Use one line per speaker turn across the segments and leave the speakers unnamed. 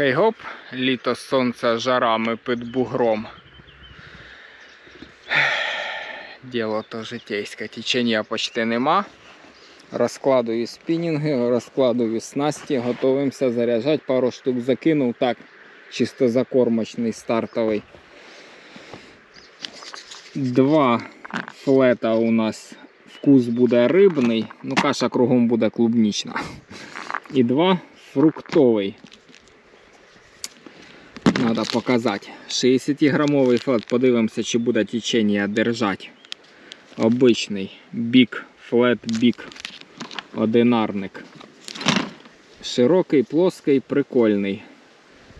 Хей гоп, літо сонце жарами під бугром. Діло то житейське, течення почти нема. Розкладую спінінги, розкладую снасті, готуємося заряджати. Пару штук закинув так, чисто закормочний стартовий. Два флета у нас вкус буде рибний, ну каша кругом буде клубнічна. І два фруктовий. Надо показати. 60-грамовий флет. Подивимося, чи буде течення держати. Обичний бік, флет бік. Одинарник. Широкий, плоский, прикольний.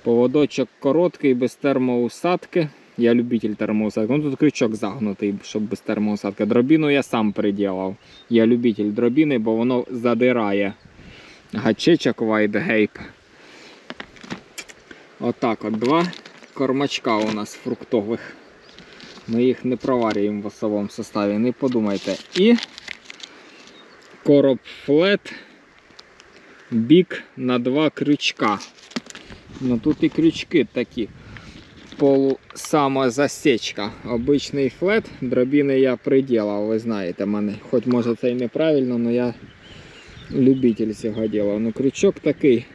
Поводочок короткий, без термоусадки. Я любитель термоусадки. Ну тут крючок загнутий, щоб без термоусадки. Дробіну я сам приділав. Я любитель дробіни, бо воно задирає. Гачечок Gape. Отак от два кормачка у нас фруктових. Ми їх не проварюємо в особовому составі, не подумайте. І короб флет бік на два крючка. Ну тут і крючки такі. Полу самозасічка. Обичний флет, дробіни я приділав, ви знаєте мене. Хоч може це і неправильно, але я любитель цього діла. Ну крючок такий.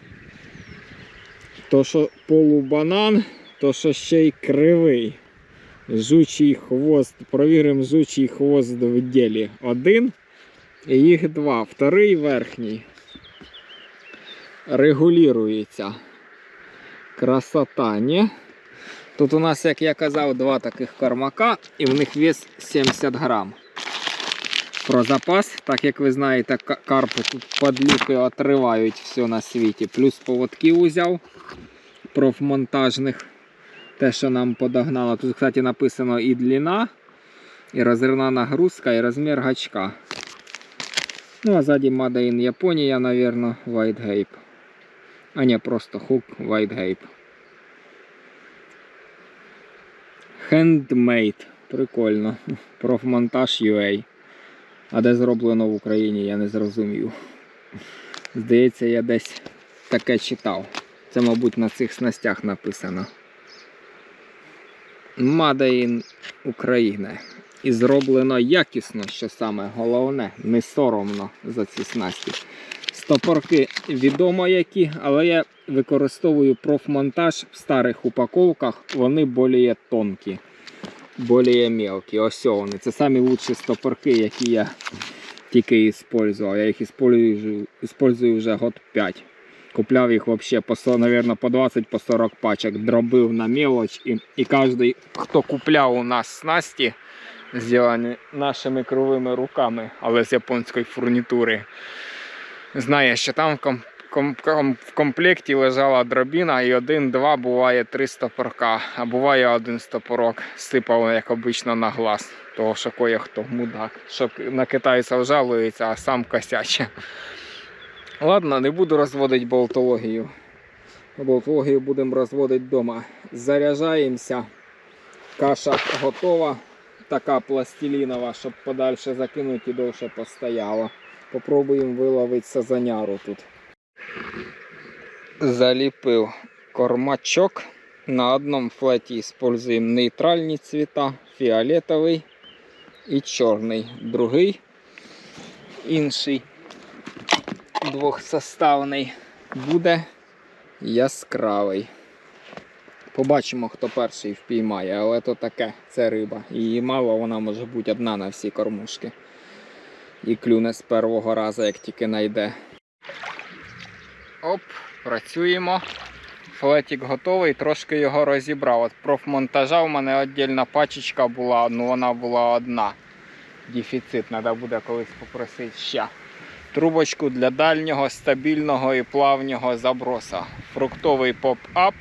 То, що полубанан, то що ще й кривий. Жучий хвост. Провіримо жучий хвост в ділі. Один. І їх два. Вторий верхній. Регулюється. Красота, ні? Тут у нас, як я казав, два таких кормака, і в них вес 70 грам. Про запас, так як ви знаєте, ка- карпи тут подлюки отривають все на світі. Плюс поводків узяв профмонтажних. Те, що нам подогнало. Тут, кстати, написано і длина, і розривна нагрузка, і розмір гачка. Ну, а ззаді Made in Японія, наверное, White Gape. А не, просто хук White Gape. Handmade. Прикольно. Профмонтаж UA. А де зроблено в Україні, я не зрозумів. Здається, я десь таке читав. Це, мабуть, на цих снастях написано. In Україна. І зроблено якісно, що саме головне, не соромно за ці снасті. Стопорки відомо які, але я використовую профмонтаж в старих упаковках, вони більш тонкі, більш мелкі. Ось вони. Це самі стопорки, які я тільки використовував. Я їх використовую вже год 5. Купляв їх вообще по, 100, наверное, по 20 по 40 пачок, дробив на мелоч. І, і кожен, хто купляв у нас снасті, зроблені нашими кривими руками, але з японської фурнітури, знає, що там в, ком, ком, ком, в комплекті лежала дробіна і один-два буває три стопорка, а буває один стопорок, сипав, як обично, на глаз. Того, кое хто мудак. Що на китайців жалується, а сам косяче. Ладно, не буду розводити болтологію. Болтологію будемо розводити вдома. Заряджаємося. Каша готова. Така пластилінова, щоб подальше закинути і довше постояла. Попробуємо виловити сазаняру тут. Заліпив кормачок. На одному флеті використовуємо нейтральні цвіта, фіолетовий і чорний. Другий інший двохсоставний буде яскравий. Побачимо, хто перший впіймає, але то таке, це риба. Її мало, вона може бути одна на всі кормушки. І клюне з першого разу, як тільки знайде. Оп, працюємо. Флетик готовий, трошки його розібрав. От профмонтажа у мене віддільна пачечка була, ну вона була одна. Дефіцит, треба буде колись попросити ще трубочку для дальнього, стабільного і плавнього заброса. Фруктовий поп-ап.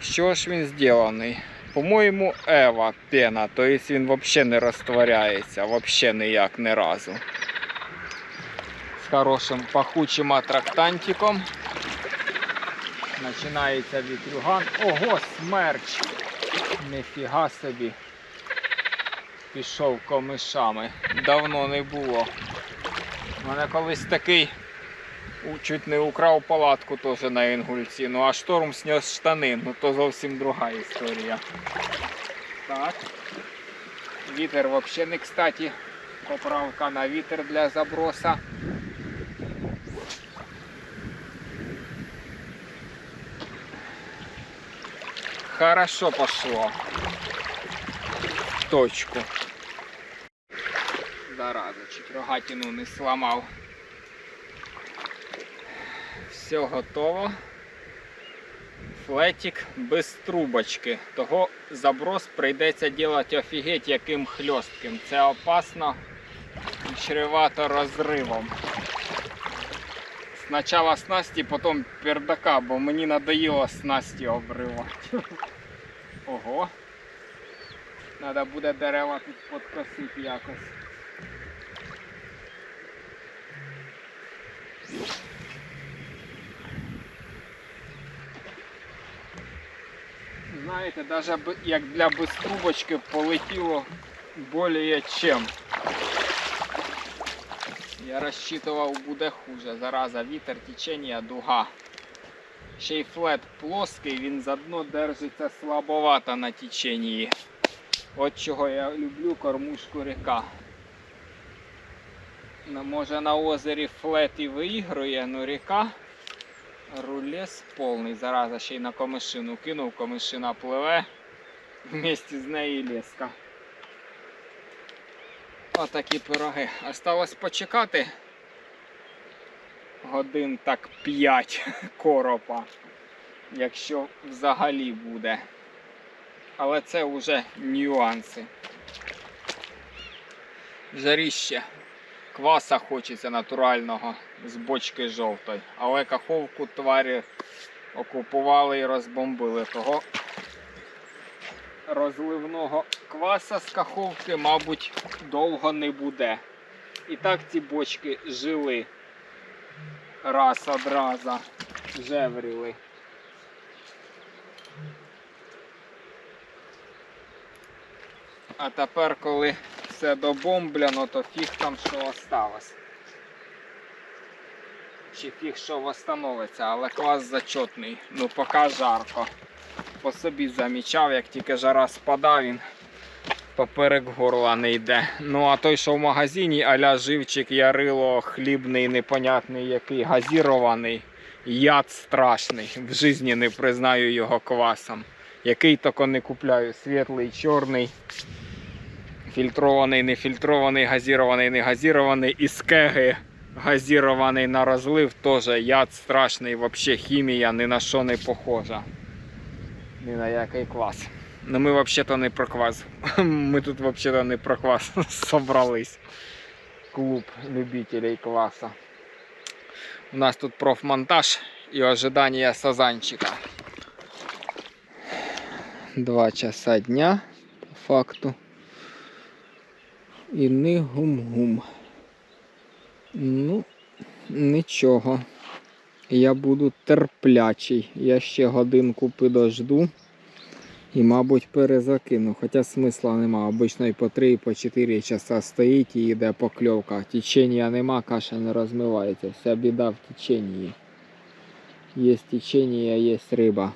Що ж він зроблений? По-моєму, Ева пена, тобто він взагалі не розтворяється, взагалі ніяк ні разу. Хорошим пахучим атрактантиком. Починається вітрюган. Ого, смерч! Нифіга собі. Пішов комишами. Давно не було. У мене колись такий Чуть не украв палатку теж на інгульці, ну а шторм снес штани, ну то зовсім друга історія. Так. Вітер взагалі не кстати. Поправка на вітер для заброса. Хорошо пошло. В точку. Зараза, чуть рогатину не сломав. Все готово. Флетик без трубочки. Того заброс прийдеться робити офігеть яким хльостким. Це опасно і чревато розривом. Спочатку снасті, потім пердака, бо мені надоїло снасті обривати. Ого. Треба буде дерева тут подкосити якось. Знаєте, навіть як для безтрубочки полетіло более чем. Я розчитував буде хуже. Зараза, вітер, течення, дуга. Ще й флет плоский, він заодно держиться слабовато на теченні. От чого я люблю кормушку ріка. Ну, може на озері флет і виігрує, но ріка рулес повний. Зараза ще й на комишину кинув, комишина пливе. Вместе з нею леска. Отакі пироги. Осталось почекати годин так 5 коропа, якщо взагалі буде. Але це вже нюанси. Жаріще. Кваса хочеться натурального з бочки жовтої. Але каховку тварі окупували і розбомбили. Того розливного кваса з каховки, мабуть, довго не буде. І так ці бочки жили раз од раза, жевріли. А тепер, коли все добомбляно, то фіг там що осталось. Чи фіг що восстановиться, але клас зачетний. Ну поки жарко. По собі замічав, як тільки жара спада, він поперек горла не йде. Ну а той, що в магазині, аля живчик, ярило, хлібний, непонятний який, газірований, яд страшний. В житті не признаю його квасом. Який тільки не купляю, світлий, чорний. Фільтрований, нефільтрований, газірований, не газірований, із кеги газірований на розлив теж яд страшний, взагалі хімія ні на що не похожа. Ні на який квас. Ну ми взагалі-то не про квас. Ми тут взагалі не про квас собрались. Клуб любителей кваса. У нас тут профмонтаж і ожидання сазанчика. Два часа дня, по факту. І не гум-гум. Ну, нічого. Я буду терплячий. Я ще годинку підожду. І, мабуть, перезакину. Хоча смисла нема. Обично і по 3, і по 4 часа стоїть і йде покльовка. Течення нема, каша не розмивається. Вся біда в теченні. Є течення, є риба.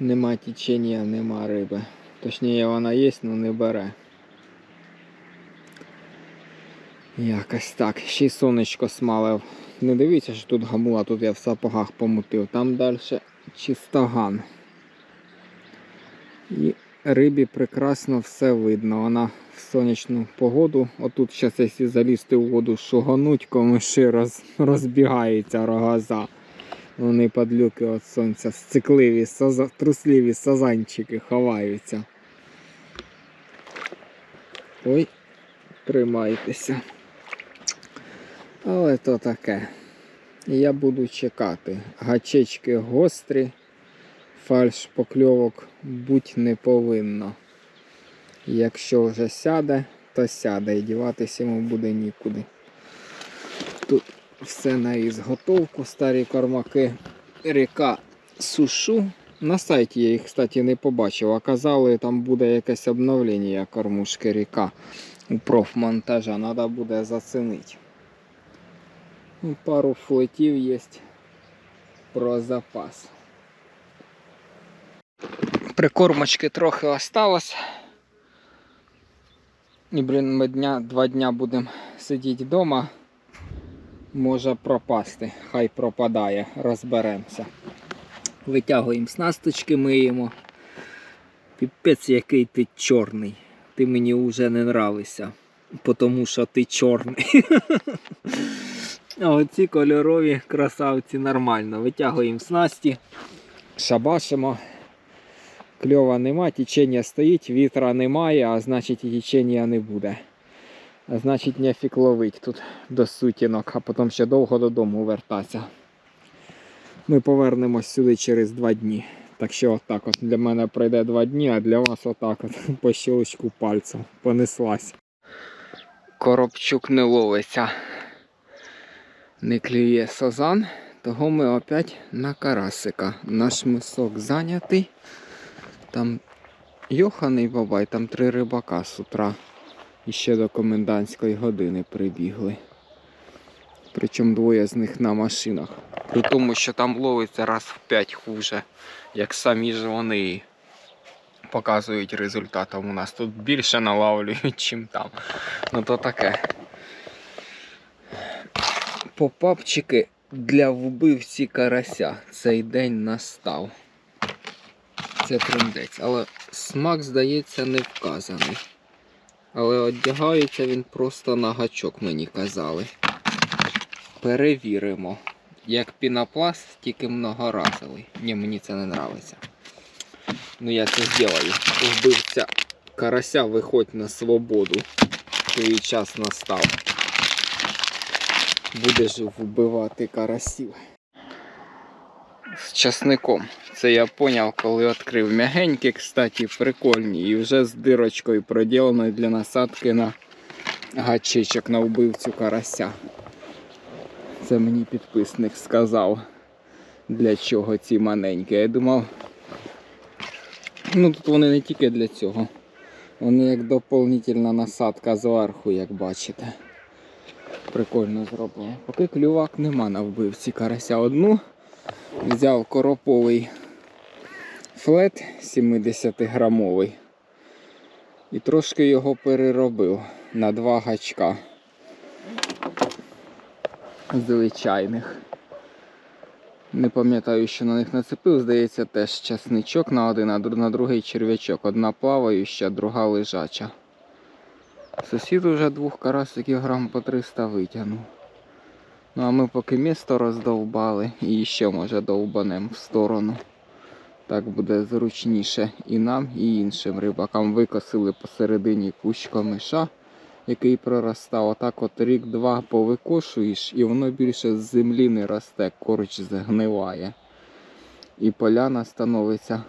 Нема течення, нема риби. Точніше, вона є, але не бере. Якось так. Ще й сонечко смалив. Не дивіться, що тут гамула, тут я в сапогах помутив. Там далі чистоган. І рибі прекрасно все видно. Вона в сонячну погоду. Отут зараз, якщо залізти у воду, шугануть, комиші роз, розбігаються рогоза. Вони падлюки від сонця, сцикливі, саза, трусливі сазанчики ховаються. Ой, тримайтеся. Але то таке. Я буду чекати. Гачечки гострі, фальш покльовок будь не повинно. Якщо вже сяде, то сяде і діватися йому буде нікуди. Тут все на ізготовку, старі кормаки. Ріка сушу. На сайті я їх, кстати, не побачив. А казали, там буде якесь обновлення кормушки ріка у профмонтажа. Треба буде зацінити. Ну, Пару флетів є про запас. Прикормочки трохи осталось. І, блін, ми дня, два дня будемо сидіти вдома. Може пропасти. Хай пропадає, розберемося. Витягуємо снасточки, миємо. Піпець, який ти чорний. Ти мені вже не нравишся. Тому що ти чорний. Оці кольорові красавці нормально. Витягуємо снасті, шабашимо. Кльова нема, течення стоїть, вітра немає, а значить і течення не буде. А значить нефік ловить тут до сутінок, а потім ще довго додому вертатися. Ми повернемось сюди через два дні. Так що отак от для мене пройде два дні, а для вас отак от по щелчку пальцем понеслась. Коробчук не ловиться. Не клює сазан, того ми опять на карасика. Наш мисок зайнятий. Там йоханий бабай, там три рибака з утра. І ще до комендантської години прибігли. Причому двоє з них на машинах. При тому, що там ловиться раз в п'ять хуже, як самі ж вони показують результатом. У нас тут більше налавлюють, чим там. Ну то таке. Попапчики для вбивці карася. Цей день настав. Це трендець. Але смак, здається, не вказаний. Але одягається він просто на гачок, мені казали. Перевіримо. Як пінопласт, тільки многоразовий. Ні, мені це не подобається. Ну я це зроблю. Вбивця карася виходь на свободу. Твій час настав. Будеш вбивати карасів. З часником. Це я зрозумів, коли відкрив м'ягенькі, кстати, прикольні. І вже з дирочкою проділено для насадки на гачечок на вбивцю карася. Це мені підписник сказав, для чого ці маленькі. Я думав, ну тут вони не тільки для цього. Вони як доповнительна насадка зверху, як бачите. Прикольно зроблено. Поки клювак нема на вбивці карася одну. Взяв короповий флет 70 грамовий і трошки його переробив на два гачка звичайних. Не пам'ятаю, що на них нацепив, здається, теж часничок на один, а на другий черв'ячок. Одна плаваюча, друга лежача. Сусід уже двох карасиків грам по 300 витягнув. Ну а ми поки місто роздовбали і ще може довбанем в сторону. Так буде зручніше і нам, і іншим рибакам. Викосили посередині кущ комиша, який проростав. Отак от рік-два повикошуєш, і воно більше з землі не росте, корч згниває. І поляна становиться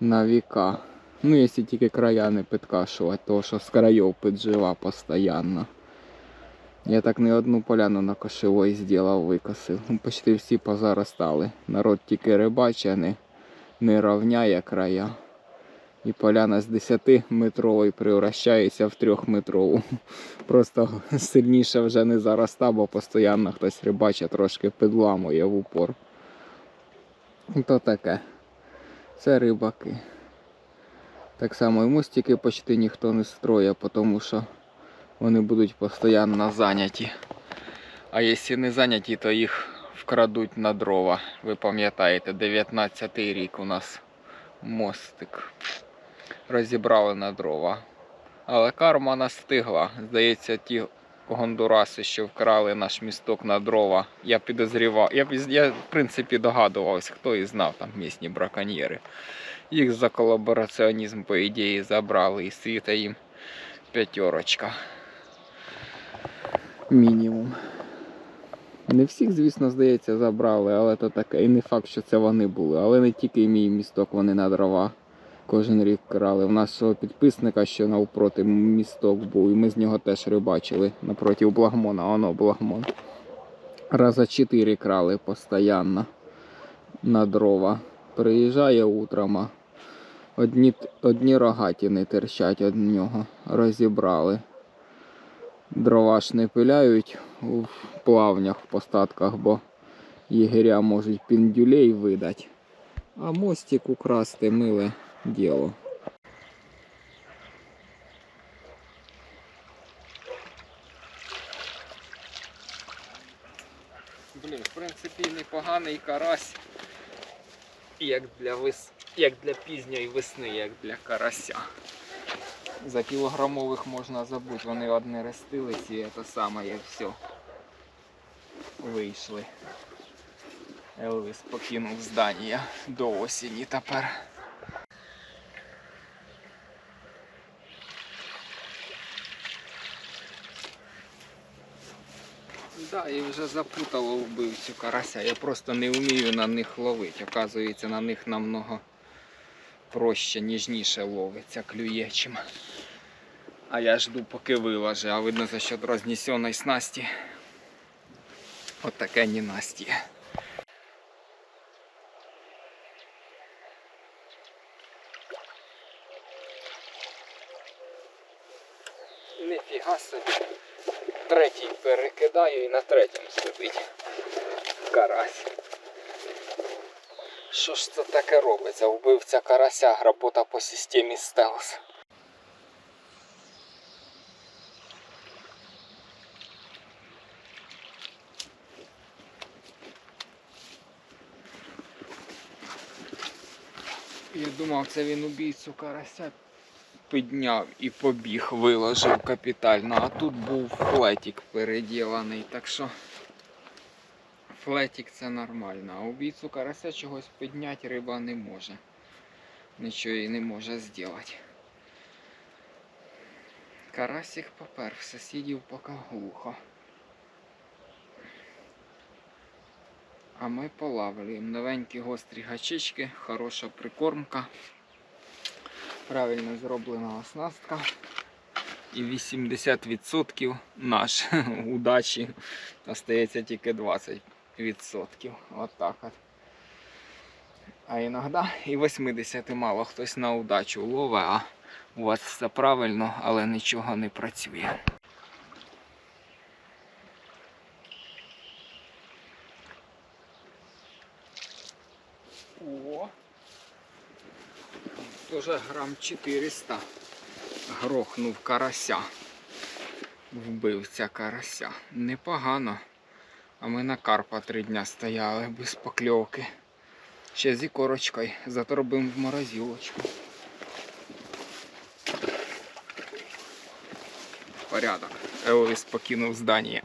на віка. Ну, якщо тільки края не підкашувати, тому що з країв піджива постійно. Я так не одну поляну на кошевой зробив, викосив. Ну, почти всі позаростали. Народ тільки рибачить, не, не равняє края. І поляна з 10-метрової превращається в 3-метрову. Просто сильніше вже не зароста, бо постійно хтось рибачить, трошки підламує в упор. То таке. Це рибаки. Так само і мостики почти ніхто не строє, тому що вони будуть постійно зайняті. А якщо не зайняті, то їх вкрадуть на дрова. Ви пам'ятаєте, 19-й рік у нас мостик. Розібрали на дрова. Але карма настигла. Здається, ті гондураси, що вкрали наш місток на дрова. Я підозрівав. Я, я в принципі догадувався, хто і знав там місні браконьєри. Їх за колабораціонізм, по ідеї, забрали і світа їм п'ятерочка. Мінімум. Не всіх, звісно, здається, забрали, але то таке. І не факт, що це вони були. Але не тільки мій місток, вони на дрова. Кожен рік крали. В нашого підписника, що навпроти місток був, і ми з нього теж рибачили напроти Благмона, воно Благмон. Раза чотири крали постійно на дрова. Приїжджає утром, одні, одні рогатіни терчать від нього. Розібрали. Дрова ж не пиляють у плавнях в постатках, бо єгеря можуть піндюлей видати. А мостик украсти миле діло. Блін, в принципі, непоганий карась. Як для вес... як для пізньої весни, як для карася. За кілограмових можна забути, вони одне рестились і це саме і все. Вийшли. Елвіс покинув здання до осені тепер. Да, і вже запутало вбивцю карася. Я просто не вмію на них ловити. Оказується, на них намного проще, ніжніше ловиться, клює чим. А я жду, поки вилаже, а видно за счет рознесеної снасті. От таке ненасті. Ніфіга собі. Третій перекидаю і на третьому сидить. Карась. Що ж це таке робиться? Вбивця карася, робота по системі стелс. Я думав, це він убійцю карася підняв і побіг, виложив капітально, а тут був флетік переділений, так що флетік це нормально, а у убійцю карася чогось підняти риба не може. Нічого їй не може зробити. Карасик попер, в сусідів поки глухо. А ми полавлюємо новенькі гострі гачички, хороша прикормка правильно зроблена оснастка. І 80% наш удачі остається тільки 20%. От так от. А іноді і 80 мало хтось на удачу ловить, а у вас все правильно, але нічого не працює. О! Тоже грам 400 грохнув карася. Вбивця карася. Непогано. А ми на карпа три дня стояли без покльовки. Ще зі корочкою. Зато робимо в морозилочку. Порядок. Елвіс покинув здання.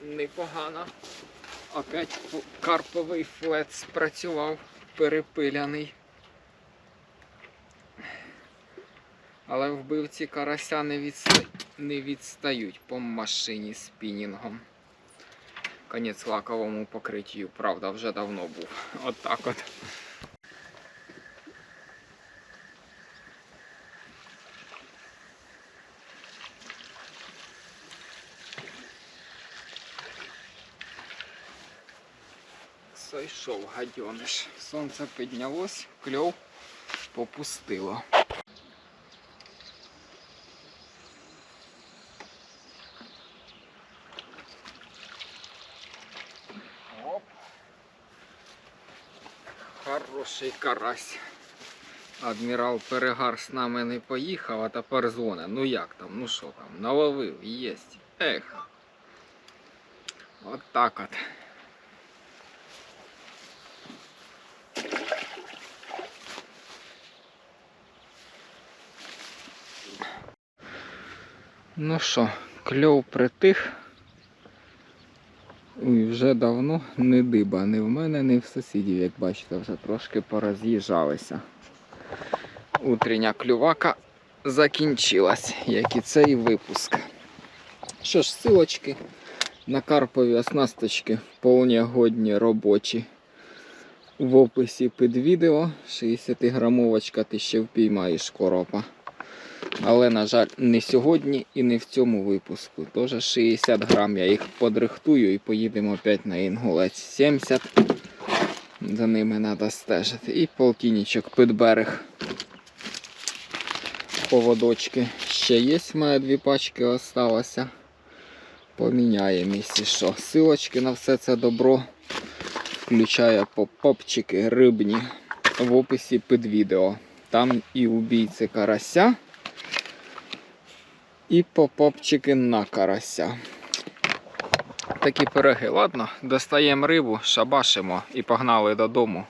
Непогано. Опять карповий флет спрацював, перепиляний. Але вбивці карася не, відста... не відстають по машині спінінгом. Конець лаковому покриттю, правда, вже давно був. От так от. Сойшов гадьониш. Сонце піднялось, кльов попустило. Оп. Хороший карась. Адмірал Перегар з нами не поїхав, а тепер дзвоне. Ну як там, ну що там, наловив, єсть. Ех. От так от. Ну що, кльов притих. І вже давно не диба, ні в мене, ні в сусідів, як бачите, вже трошки пороз'їжджалися. Утрення клювака закінчилась, як і цей випуск. Що ж, силочки на карпові оснасточки вполне годні робочі. В описі під відео 60-грамовочка ти ще впіймаєш коропа. Але, на жаль, не сьогодні і не в цьому випуску. Тож 60 грам я їх подрихтую і поїдемо опять на інгулець. 70 За ними треба стежити. І полтинничок під берег. Поводочки ще є. У мене дві пачки осталося. Поміняємо, якщо що. Силочки на все це добро. Включає поп-попчики рибні в описі під відео. Там і убійці карася, і попопчики на карася. Такі пироги. Ладно, достаємо рибу, шабашимо і погнали додому.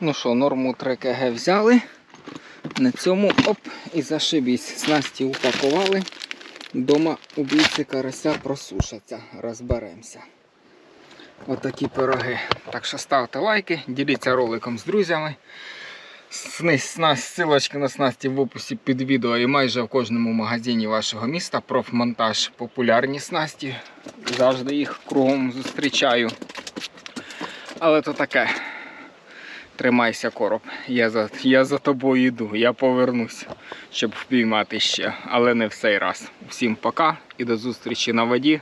Ну що, норму 3 КГ взяли. На цьому оп і зашибісь. Снасті упакували. Дома убійці карася просушаться. Розберемося. Отакі пироги. Так що ставте лайки, діліться роликом з друзями. Ссылочки на снасті в описі під відео і майже в кожному магазині вашого міста. Профмонтаж популярні снасті. Завжди їх кругом зустрічаю. Але то таке. Тримайся, короб. Я за, я за тобою йду. Я повернусь, щоб впіймати ще. Але не в цей раз. Всім пока і до зустрічі на воді.